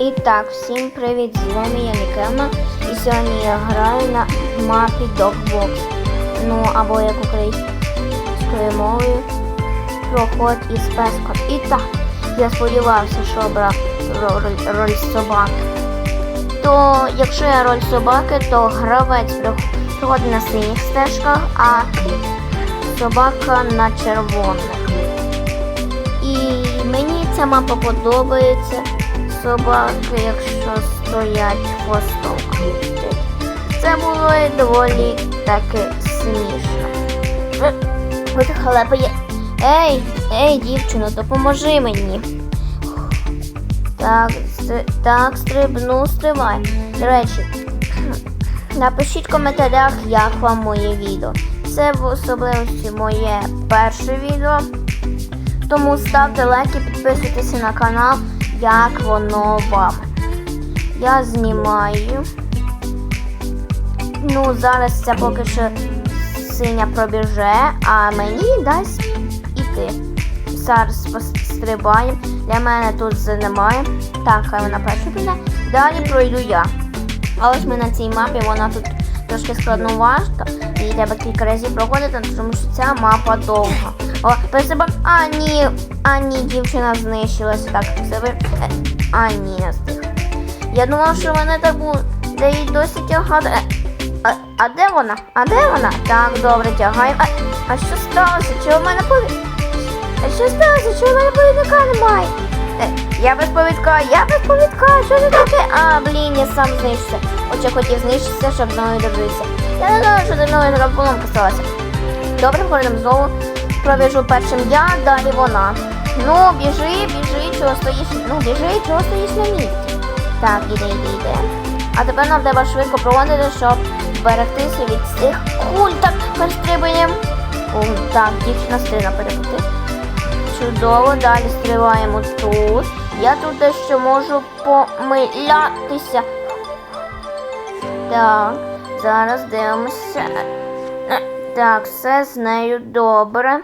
І так, всім привіт! З вами я Нікема. І сьогодні я граю на мапі Dogbox. Ну, або як українською мовою проход із песком. І так, я сподівався, що обрав роль, роль собаки. То якщо я роль собаки, то гравець проходить на синіх стежках, а собака на червоних. І мені ця мапа подобається. Собаки, якщо стоять хвостом крутять. Це було доволі таки смішно. Е, От халепа є. Ей, ей, дівчино, допоможи мені. Так, так, стрибну, стривай. До речі, напишіть в коментарях, як вам моє відео. Це в особливості моє перше відео. Тому ставте лайки, підписуйтеся на канал, як воно вам. Я знімаю. Ну, зараз це поки що синя пробіже, а мені дасть іти. Зараз пострибаємо. Для мене тут немає. Так, хай вона перша. Далі пройду я. А ось ми на цій мапі, вона тут трошки складноважка. І треба кілька разів проходити, тому що ця мапа довга. О, пересиба. А, ні, а ні, дівчина знищилася. Так, себе. е, А, ні, не. Я думала, що мене так буде. Де їй досі тягати. Е, А, а де вона? А де вона? Так, добре, тягаємо. А, а що сталося? Чого в мене пові... А що сталося? Чого в мене повідника немає? Е, я без повідка, я без повідка, що це таке? А, блін, я сам знищився. Я хотів знищитися, щоб мною дивитися. Я не знаю, що зі мною така поломка сталася. Добре, ходимо знову. Пробіжу першим я, далі вона. Ну, біжи, біжи, чого стоїш. Ну, біжи, чого стоїш на місці. Так, іде, іде, іде. А тепер нам треба швидко проводити, щоб берегтися від цих куль. Так, перестрибуємо. О, так, дівчина стріна перепути. Чудово, далі стрибаємо тут. Я тут дещо можу помилятися. Так, зараз дивимося. Так, все з нею добре.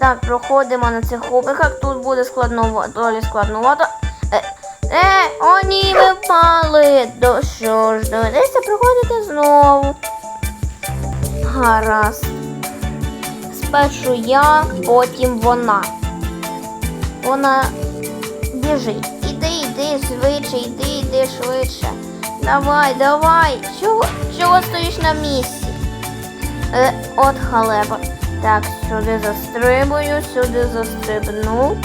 Так, проходимо на цих кубиках. Тут буде складново, доволі складновато. Е, е, о ні, ми впали. До що ж, доведеться проходити знову. Гаразд. Спершу я, потім вона. Вона біжить. Іди, йди швидше, йди, йди швидше. Давай, давай. Чого, чого стоїш на місці? Е, от халепа. Так, сюди застрибую, сюди застрибну.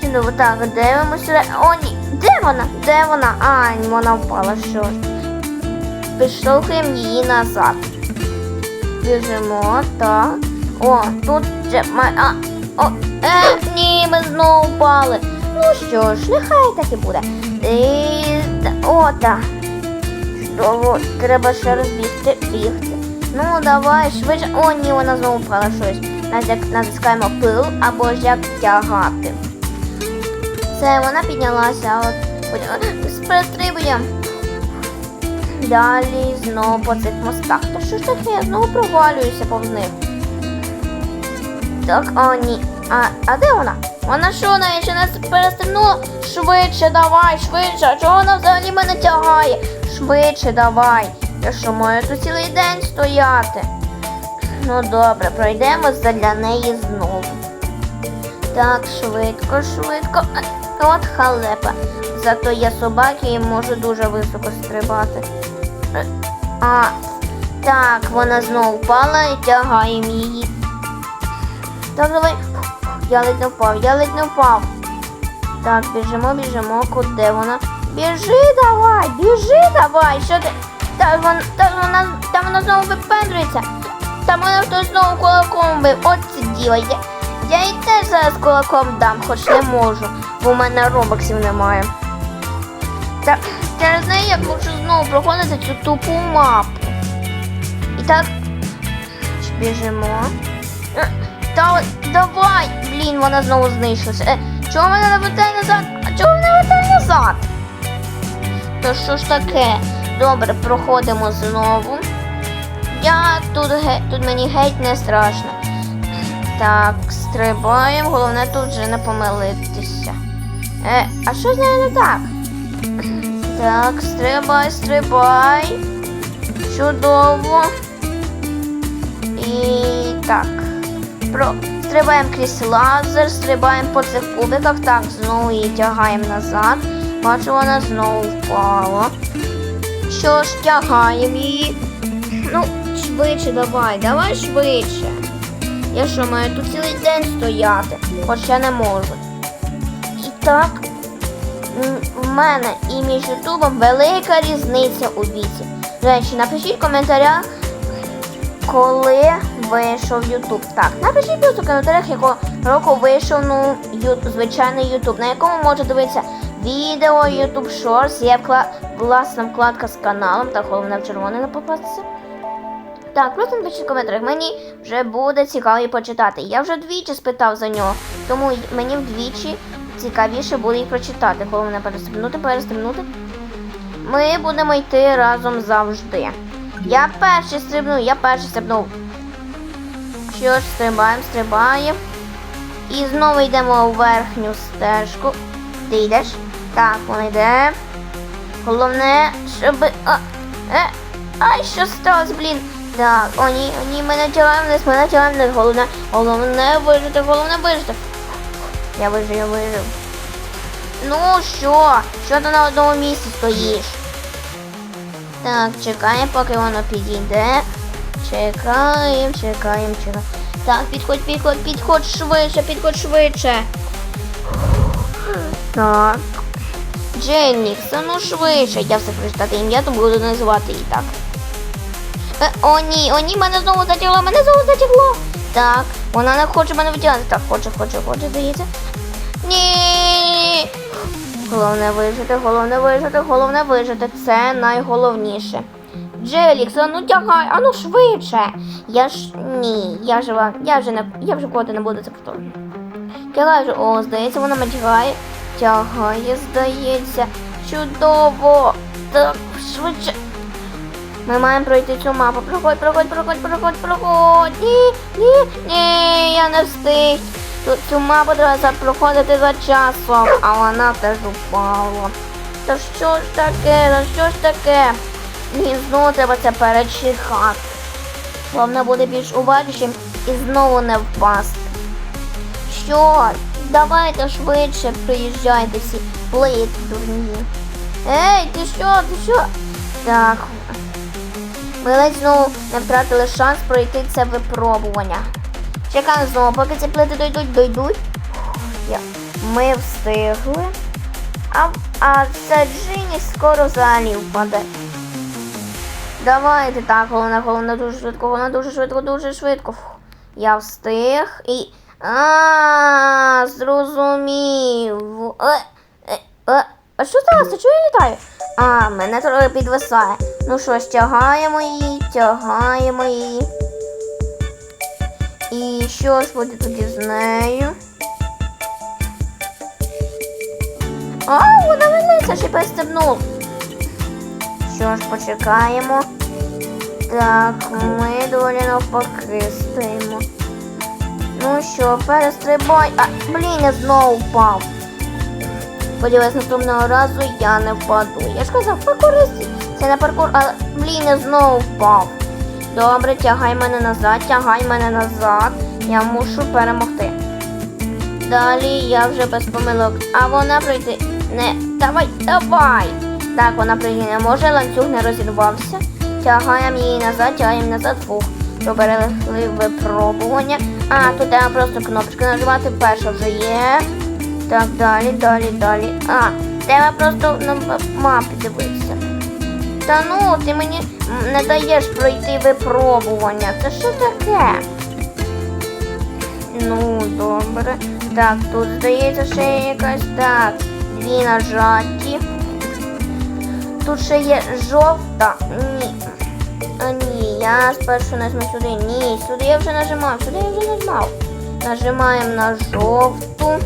Чудово, так, дивимося. О, ні. Де вона? Де вона? А, вона впала, що ж. Підштовхуємо її назад. Біжимо, так. О, тут же ми. А, о, е, ні, ми знову впали. Ну що ж, нехай так і буде. І, о, так. Треба ще раз бігти, бігти. Ну, давай, швидше. О, ні, вона знову впала щось. Натискаємо пил або ж як тягати. Все, вона піднялася, от потім. Далі знову по цих мостах. Та що ж таке? Я знову провалююся повз них. Так, о, ні. А, а де вона? Вона що, навіть ще нас перестрибнула? Швидше давай, швидше. Чого вона взагалі мене тягає? Швидше давай. Я що маю тут цілий день стояти? Ну добре, пройдемо задля неї знову. Так, швидко, швидко. От халепа. Зато я собаки і можу дуже високо стрибати. А, так, вона знову впала і тягаємо її. Так, давай. Я ледь не впав, я ледь не впав. Так, біжимо, біжимо, куди вона? Біжи давай, біжи давай, що ти. Та вона, та вона, та вона знову випендрюється. Та мене хтось знову кулаком бив. От це діло. Я, я їй теж зараз кулаком дам, хоч не можу, бо в мене робоксів немає. Та через неї я хочу знову проходити цю тупу мапу. І так біжимо. Та давай! Блін, вона знову знищилася. Е, чого мене не вертає назад? А чого мене вертає назад? То що ж таке? Добре, проходимо знову. Я тут тут мені геть не страшно. Так, стрибаємо, головне тут вже не помилитися. Е, а що з нею не так? Так, стрибай, стрибай. Чудово. І так. Про... Стрибаємо крізь лазер, стрибаємо по цих кубиках. Так, знову її тягаємо назад. Бачу, вона знову впала. Що ж, тягаємо її. Ну, швидше давай, давай швидше. Я що, маю тут цілий день стояти, хоча не можу. І так, в мене і між Ютубом велика різниця у віці. Речі, напишіть в коментарях, коли вийшов Ютуб. Так, напишіть просто в коментарях, якого року вийшов ну, ю, звичайний Ютуб, на якому можна дивитися відео, Ютуб Shorts, є вкла... власна вкладка з каналом, так головне в червоне не попастися. Так, просто напишіть в коментарях, мені вже буде цікаво її почитати. Я вже двічі спитав за нього, тому мені вдвічі цікавіше буде їх прочитати. Головне перестрибнути, перестрибнути. Ми будемо йти разом завжди. Я перший стрибну, я перший стрибнув. Що ж, стрибаємо, стрибаємо. І знову йдемо у верхню стежку. Ти йдеш? Так, вона йде. Головне, щоб. А, е, ай, що сталося, блін? Так, о ні, о ні, ми натягаємо вниз, ми натягаємо вниз. Головне, головне вижити, головне вижити. Я вижив, я вижив. Ну що? Що ти на одному місці стоїш? Так, чекаємо, поки воно підійде. Чекаємо, чекаємо, чекаємо. Так, підходь, підходь, підходь швидше, підходь швидше. Так. Дженнікс, ну швидше. Я все прочитати ім'я, то буду називати її так. Е, о, ні, о, ні, мене знову затягло, мене знову затягло. Так, вона не хоче мене витягнути. Так, хоче, хоче, хоче, здається. Ні. Головне вижити, головне вижити, головне вижити. Це найголовніше. Джелікс, ну тягай, а ну швидше. Я ж ні, я ж вам, я вже не я вже коти не буду це повторювати. Тягай вже, о, здається, вона мене. Тягає, здається. Чудово. Так, швидше. Ми маємо пройти цю мапу. Проходь, проходь, проходь, проходь, проходь. Ні, ні, ні, я не встиг. Тут цю мапу треба проходити за часом, а вона теж упала. Та що ж таке, та що ж таке? Ні, знову треба це перечихати. Головне буде більш уважнішим і знову не впасти. Що? Давайте швидше приїжджайте всі плити дурні. Ей, ти що, ти що? Так. Ми ледь знову не втратили шанс пройти це випробування. Чекаємо знову, поки ці плити дойдуть, дойдуть. Ми встигли. А, а це Джині скоро взагалі впаде. Давайте так, головне, головне дуже швидко, головне дуже швидко, дуже швидко. Я встиг і. А, зрозумів. Е, е, е. А що сталося? Чого я літаю? А, мене трохи підвисає. Ну що тягаємо її, тягаємо її. І що ж буде тоді з нею? А, вона велика, ще перестрибнув. Що ж, почекаємо. Так, ми доволі навпаки стоїмо. Ну що, перестрибай. А, блін, я знову впав. Сподіваюсь, наступного разу я не впаду. Я ж казав, паркуристи. Це не паркур, але блін, я знову впав. Добре, тягай мене назад, тягай мене назад. Я мушу перемогти. Далі я вже без помилок. А вона пройти не. Давай, давай! Так, вона пройти не може, ланцюг не розірвався. Тягаємо її назад, тягаємо назад. Фух. Поберегли випробування. А, тут треба просто кнопочки нажимати. Перша вже є. Так, далі, далі, далі. А, треба просто на мапі дивитися. Та ну, ти мені не даєш пройти випробування. Це що таке? Ну, добре. Так, тут здається ще якась так. Дві нажаті. Тут ще є жовта. Ні. А ні, я спершу нажму сюди. Ні, сюди я вже нажимав, сюди я вже нажимав. Нажимаємо на жовту.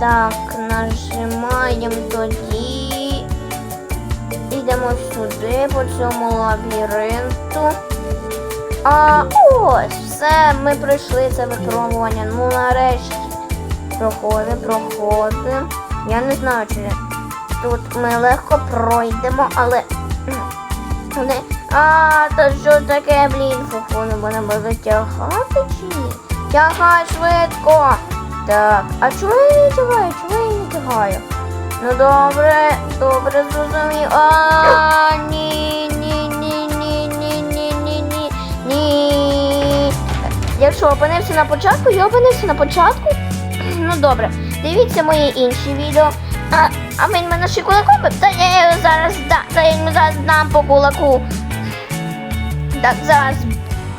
Так, нажимаємо тоді. Йдемо сюди по цьому лабіринту. А ось, все, ми пройшли це випробування. Ну нарешті. Проходимо, проходимо. Я не знаю, чи тут ми легко пройдемо, але. А, та що таке, блін, фуфу, не мене тягати чи ні? Тягай швидко. Так, а чого я не тягаю? Чого я не тягаю? Ну добре, добре, зрозумів. А, ні, ні, ні, ні, ні, ні, ні, ні, ні. Якщо опинився на початку, я опинився на початку. Ну добре, дивіться мої інші відео. А, а він мене ще кулаком? Та я зараз да, та я зараз дам по кулаку. Так, зараз.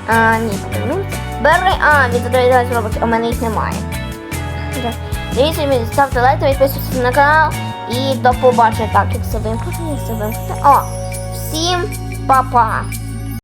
А, ні, повернувся. Бери, а, зараз робить, в мене їх немає. Так. Дивіться, ставте лайк, підписуйтесь на канал і до побачення. Так, як себе як себе. О, всім па-па!